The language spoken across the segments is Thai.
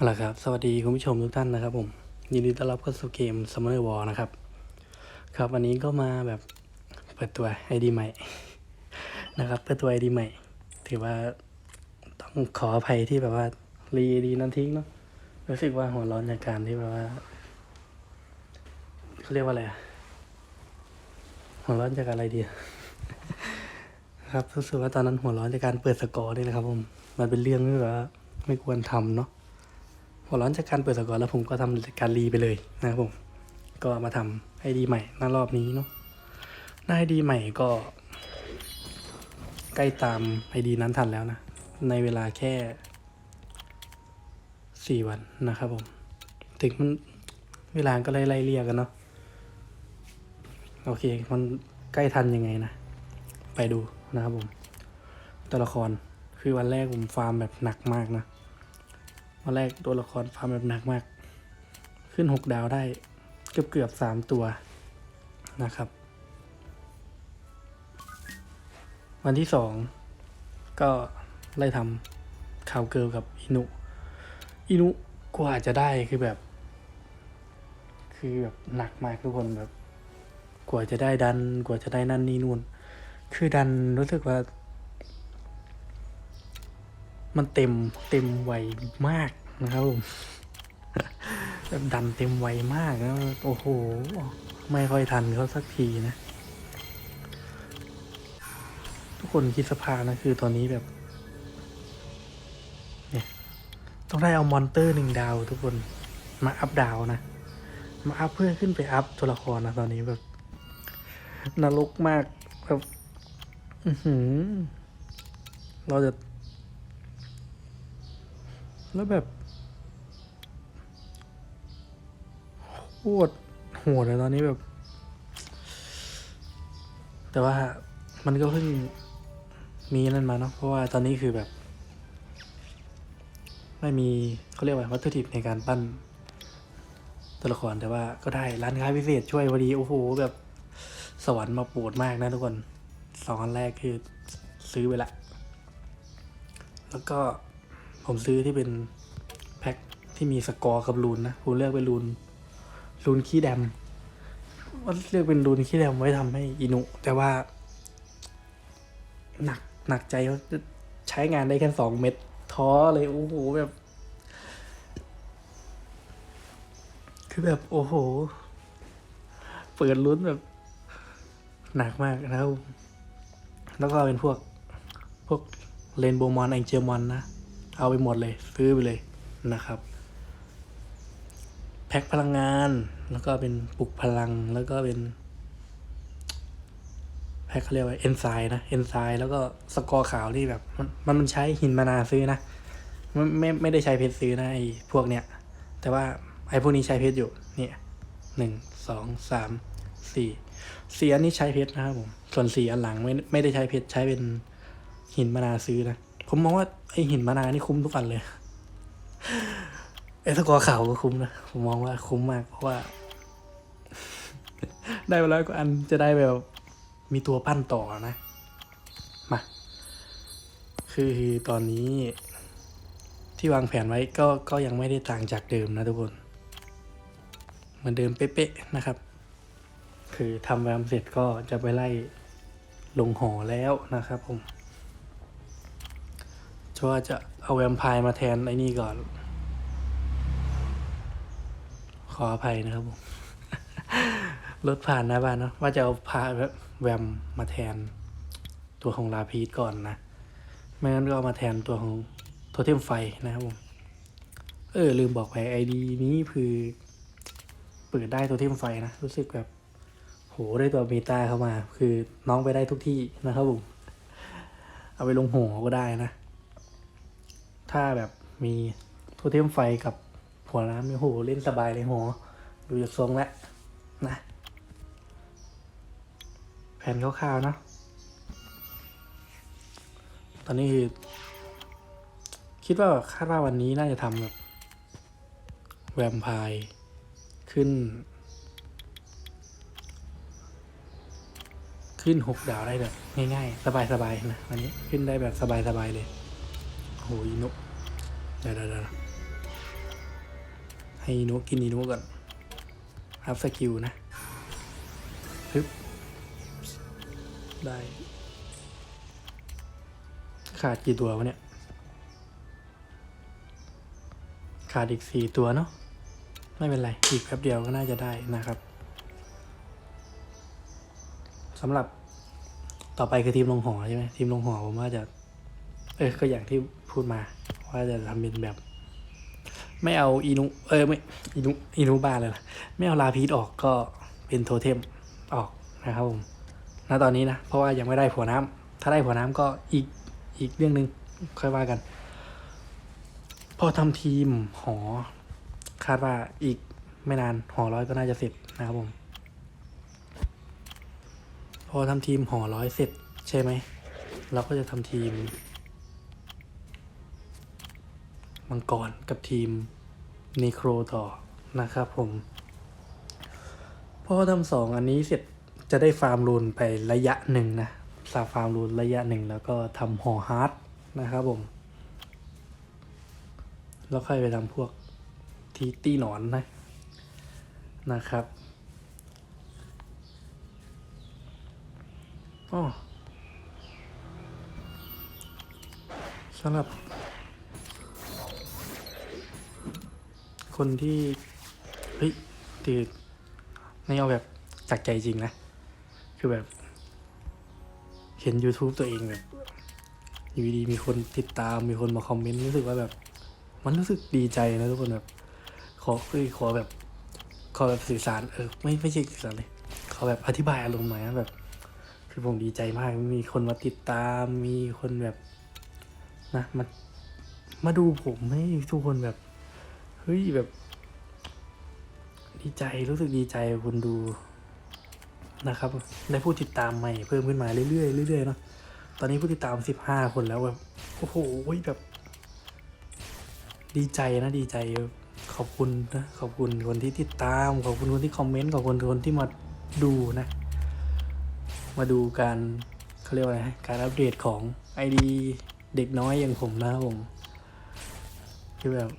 เอาละครับ สวัสดีคุณผู้ชมทุกท่านนะครับผม ยินดีต้อนรับเข้าสู่เกม Summoner War นะครับ ครับวันนี้ก็มาแบบเปิดตัว ID ใหม่ นะครับ เปิดตัว ID ใหม่ ถือว่าต้องขออภัยที่แบบว่า รีดีนั้นทิ้งเนาะรู้สึกว่าหัวร้อนจากการที่แบบว่าเขาเรียกว่าอะไรอะหัวร้อนจากอะไรดีครับรู้สึกว่าตอนนั้นหัวร้อนจากการเปิดสกอร์นี่นะครับผมมันเป็นเรื่องที่แบบว่าไม่ควรทำเนาะ หัวร้อนจากการเปิดสกอร์แล้วผมก็ทำการรีไปเลยนะครับผม ก็มาทำไอดีใหม่หน้ารอบนี้เนาะหน้าไอดีใหม่ก็ ใกล้ตามไอดีนั้นทันแล้วนะ ในเวลาแค่สี่วันนะครับผม ถึงมันเวลาก็ไล่ไล่เรียกกันเนาะโอเค มันใกล้ทันยังไงนะ ไปดูนะครับผม ตัวละครคือวันแรกผมฟาร์มแบบหนักมากนะ วันแรกตัวละครฟาร์มแบบหนักมาก ขึ้นหกดาวได้เกือบเกือบสามตัวนะครับ วันที่สองก็ไล่ทำข่าวเกิลกับอินุอินุกว่าจะได้คือแบบ คือแบบหนักมากทุกคนแบบ กว่าจะได้ดัน กว่าจะได้นั่นนี่นู่น คือดันรู้สึกว่า มันเต็มเต็มไวมากนะครับผมแบบดันเต็มไวมากนะโอ้โห ไม่ค่อยทันเขาสักทีนะ ทุกคนคิดสภาพนะคือตอนนี้แบบ เนี่ย ต้องได้เอามอนเตอร์หนึ่งดาวทุกคนมาอัพดาวนะ มาอัพเพื่อขึ้นไปอัพตัวละครนะตอนนี้แบบนรกมากแบบอือหือเราจะ แล้วแบบโคตรโหดเลยตอนนี้แบบ แต่ว่ามันก็เพิ่งมีนั่นมาเนาะเพราะว่าตอนนี้คือแบบ ไม่มีเขาเรียกว่าวัตถุดิบในการปั้นตัวละครแต่ว่าก็ได้ร้านค้าพิเศษช่วยพอดี โอ้โห แบบสวรรค์มาโปรดมากนะทุกคนสองอันแรกคือซื้อไปละ แล้วก็ ผมซื้อที่เป็นแพ็คที่มีสกอร์กับรูนนะผมเลือกเป็นรูนรูนขี้แดมว่าเลือกเป็นรูนขี้แดมไว้ทำให้อินุแต่ว่า หนักหนักใจว่าใช้งานได้แค่สองเม็ดท้อเลยโอ้โหแบบ คือแบบโอ้โห เปิดลุ้นแบบ หนักมากนะครับแล้วก็เป็นพวกพวกเรนโบมอนแองเจลมอนนะ เอาไปหมดเลย ซื้อไปเลยนะครับ แพ็คพลังงาน แล้วก็เป็นปลุกพลังแล้วก็เป็น แพ็คเขาเรียกว่าเอนไซม์นะเอนไซม์แล้วก็สกอร์ขาวที่แบบ มันมันใช้หินมานาซื้อนะไม่ไม่ไม่ได้ใช้เพชรซื้อนะไอ้พวกเนี้ย แต่ว่าไอ้พวกนี้ใช้เพชรอยู่เนี่ยหนึ่งสองสามสี่สี่อันนี้ใช้เพชรนะครับผม ส่วนสี่อันหลังไม่ไม่ได้ใช้เพชรใช้เป็นหินมานาซื้อนะ ผมมองว่าไอหินมานานี่คุ้มทุกอันเลยไอสกอร์ขาวก็คุ้มนะผมมองว่าคุ้มมากเพราะว่า ได้ไปร้อยกว่าอันจะได้แบบมีตัวปั้นต่อนะ มา คือตอนนี้ที่วางแผนไว้ก็ก็ยังไม่ได้ต่างจากเดิมนะทุกคนเหมือนเดิมเป๊ะๆนะครับ คือทำแวมเสร็จก็จะไปไล่ลงหอแล้วนะครับผม ชัวาจะเอาแวมไพร์มาแทนไอ้นี่ก่อน ขออภัยนะครับผมรถผ่านหนะบ้านเนาะว่าจะเอาพาแวมมาแทนตัวของลาพีทก่อนนะไม่งั้นก็เอามาแทนตัวของโทเทมไฟนะครับผมเออ ลืมบอกไปไอดีนี้คือเปิดได้โทเทมไฟนะ รู้สึกแบบโหได้ตัวเมตาเข้ามา คือน้องไปได้ทุกที่นะครับผม เอาไปลงหอก็ได้นะ ถ้าแบบมีโทเทมไฟกับหัวน้ำเนี่ยโหเล่นสบายเลยหอดูจากทรงแล้วนะ แผนคร่าวๆนะตอนนี้คือคิดว่าคาดว่าวันนี้น่าจะทำแบบ แวมไพร์ขึ้น ขึ้นหกดาวได้แบบ ง่ายๆ สบายๆนะวันนี้ขึ้นได้แบบสบายๆเลย หอินุเดี๋ยวเดี๋ยวให้อินุกินอินุก่อนอัพสกิลนะฮึบได้ ขาดกี่ตัววะเนี่ย ขาดอีกสี่ตัวเนาะไม่เป็นไร อีกแป๊บเดียวก็น่าจะได้นะครับสำหรับต่อไปคือทีมลงหอใช่ไหมทีมลงหอผมว่าจะ เออก็อย่างที่ พูดมาว่าจะทำเป็นแบบ ไม่เอาอีนุเออไม่อีนุอีนุบ้าเลยล่ะไม่เอาลาพีทออกก็เป็นโทเทมออกนะครับผมณตอนนี้นะ เพราะว่ายังไม่ได้ผัวน้ำถ้าได้ผัวน้ำก็อีกอีกเรื่องหนึ่งค่อยว่ากัน พอทำทีมหอ คาดว่าอีกไม่นานหอร้อยก็น่าจะเสร็จนะครับผม พอทำทีมหอร้อยเสร็จใช่ไหมเราก็จะทำทีม มังกรกับทีมนโครต่อนะครับผมพอทำสองอันนี้เสร็จจะได้ฟาร์มรูนไประยะหนึ่งนะสาฟาร์มรูนระยะหนึ่งแล้วก็ทำหอฮาร์ดนะครับผม แล้วค่อยไปทำพวกทีตีหนอนนะนะครับอ๋อสำหรับ คนที่เฮ้ยตือในเอาแบบจากใจจริงนะ คือแบบ เห็น YouTube ตัวเองแบบอยู่ดีมีคนติดตามมีคนมาคอมเมนต์รู้สึกว่าแบบ มันรู้สึกดีใจนะทุกคนแบบ ขอคือขอแบบ ขอแบบสื่อสารเออไม่ไม่ใช่สื่อสารเลยขอแบบอธิบายอารมณ์หน่อยนะแบบ คือผมดีใจมาก มีคนมาติดตามมีคนแบบนะมามาดูผมให้ทุกคนแบบ เฮ้ยแบบ ดีใจรู้สึกดีใจคนดูนะครับ ได้ผู้ติดตามใหม่เพิ่มขึ้นมาเรื่อยๆเรื่อยๆเนาะตอนนี้ผู้ติดตามสิบห้าคนแล้วแบบโอ้โหแบบ ดีใจนะดีใจขอบคุณนะขอบคุณคนที่ติดตาม ขอบคุณคนที่คอมเมนต์ขอบคุณคนที่มาดูนะ มาดูการเขาเรียกว่าอะไรการอัปเดตของไอดีเด็กน้อยอย่างผมนะผมคือแบบ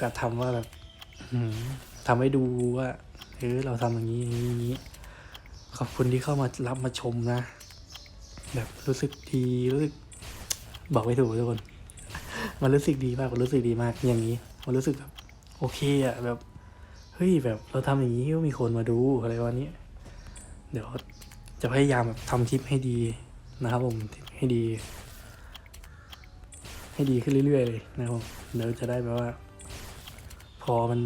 กะทำว่าแบบทำให้ดูว่าเออเราทำอย่างนี้อย่างนี้อย่างนี้ ขอบคุณที่เข้ามารับมาชมนะ แบบรู้สึกดีรู้สึกบอกไม่ถูกทุกคน มันรู้สึกดีมากมันรู้สึกดีมากอย่างนี้ มันรู้สึกแบบโอเคอะแบบเฮ้ยแบบเราทำอย่างนี้ก็มีคนมาดูอะไรวันนี้ เดี๋ยวจะพยายามแบบทำคลิปให้ดีนะครับผมให้ดี ให้ดีขึ้นเรื่อยๆเลยนะครับผมเดี๋ยวจะได้แบบว่า อมัน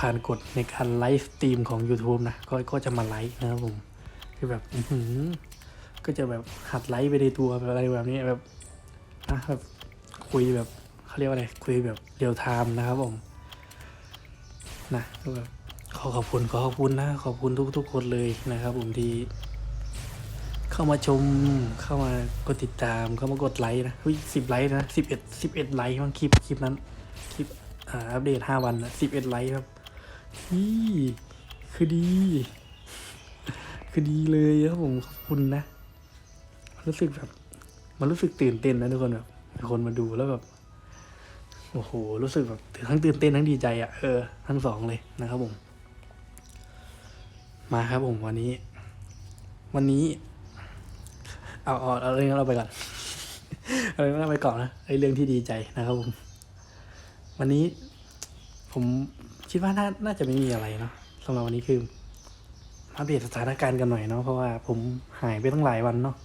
ผ่านกฎในการไลฟ์สตรีมของ YouTube นะ ก็ก็จะมาไลฟ์นะครับผม คือแบบก็จะแบบหัดไลฟ์ไปในตัวแบบอะไรแบบนี้แบบนะแบบคุยแบบเขาเรียกว่าอะไรคุยแบบเรียลไทม์นะครับผมนะก็แบบขอขอบคุณขอขอบคุณนะขอบคุณทุก ๆ คนเลยนะครับ ผมที่เข้ามาชมเข้ามากดติดตามเข้ามากดไลค์นะสิบไลค์นะสิบเอ็ดสิบเอ็ดไลค์มั้งคลิปคลิปนั้นคลิป อ่าอัปเดตห้าวันนะสิบเอ็ดไลค์ครับนี่คือดี คือดีเลยครับผมขอบคุณนะ รู้สึกแบบ มันรู้สึกตื่นเต้นนะทุกคนแบบมีคนมาดูแล้วแบบโอ้โห รู้สึกแบบทั้งตื่นเต้นทั้งดีใจอะ่ะ เออ ทั้งสองเลยนะครับผม มาครับผมวันนี้ วันนี้ เอาเอาเอาเรื่องนั้นเราไปก่อน เอาเรื่องนั้นไปก่อนนะไอเรื่องที่ดีใจนะครับผม วันนี้ผมคิดว่าน่าน่าจะไม่มีอะไรเนาะสำหรับวันนี้คือมาอัปเดตสถานการณ์กันหน่อยเนาะเพราะว่าผมหายไปตั้งหลายวันเนาะ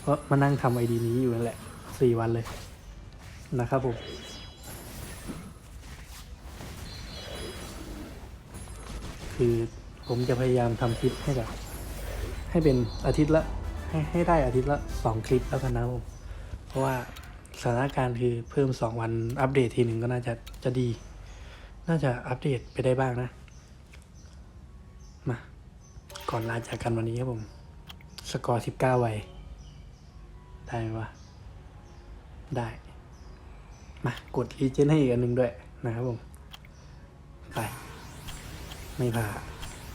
เพราะมานั่งทำไอดีนี้อยู่นั่นแหละสี่วันเลยนะครับผมคือผมจะพยายามทำคลิปให้แบบให้เป็นอาทิตย์ละให้ให้ได้อาทิตย์ละสองคลิปแล้วกันนะผมเพราะว่า สถานการณ์คือเพิ่มสองวันอัปเดตทีหนึ่งก็น่าจะจะดี น่าจะอัปเดตไปได้บ้างนะ มา ก่อนลาจากกันวันนี้ครับผม สกอร์สิบเก้าไวได้ไหมวะ ได้ มากดรีเจนให้อีกอันหนึ่งด้วยนะครับผม ไป ไม่ผ่า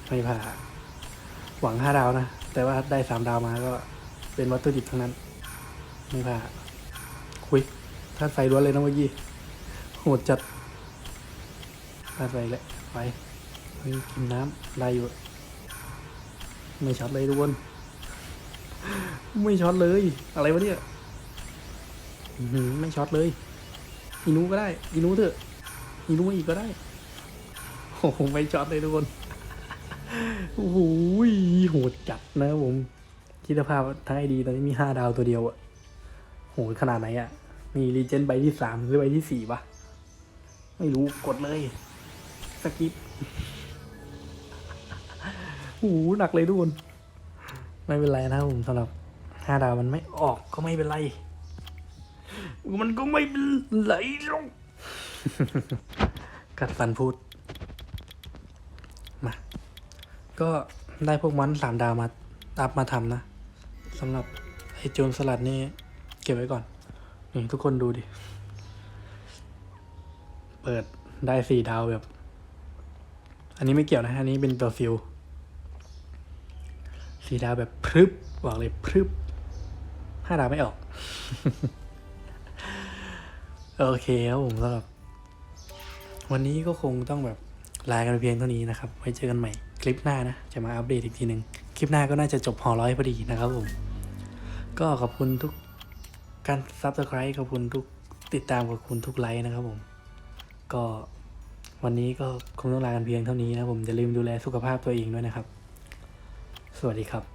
ไม่ผ่าหวังห้าดาวนะ แต่ว่าได้สามดาวมาก็เป็นวัตถุดิบทั้งนั้น ไม่ผ่า คุยท่านไฟล้วนเลยนะเมื่อกี้โหดจัดพลาดไปอีกแล้วไปกินน้ำได้อยู่ไม่ช็อตเลยทุกคนไม่ช็อตเลย อะไรวะเนี่ยไม่ช็อตเลยอีนูก็ได้อีนูเถอะอีนูอีกก็ได้โอ้โหไม่ช็อตเลยทุกคนโอ้โหโหดจัดนะผมคิดสภาพทั้งไอดีตอนนี้มีห้าดาวตัวเดียวอะ โหดขนาดไหนอะมีรีเจนใบที่สามหรือใบที่สี่ปะไม่รู้กดเลย สกิปโอ้โหหนักเลยทุกคน ไม่เป็นไรนะครับผมสำหรับห้าดาวมันไม่ออกก็ไม่เป็นไร มันก็ไม่เป็นไรหรอกกัดฟันพูด มา ก็ได้พวกมันสามดาวมาอัพมาทำนะสำหรับไอโจนสลัดนี่ เก็บไว้ก่อน นี่ทุกคนดูดิ เปิดได้สี่ดาวแบบ อันนี้ไม่เกี่ยวนะ อันนี้เป็นตัวฟิลสี่ดาวแบบพรึบบอกเลยพรึบห้าดาวไม่ออก โอเคครับผมสำหรับ วันนี้ก็คงต้องแบบลากันเพียงเท่านี้นะครับ ไว้เจอกันใหม่คลิปหน้านะ จะมาอัปเดตอีกทีหนึ่งคลิปหน้าก็น่าจะจบหอร้อยพอดีนะครับผม ก็ขอบคุณทุก การ subscribe ขอบคุณทุกติดตามขอบคุณทุกไลค์นะครับผม ก็วันนี้ก็คงต้องลากันเพียงเท่านี้นะผมอย่าลืมดูแลสุขภาพตัวเองด้วยนะครับ สวัสดีครับ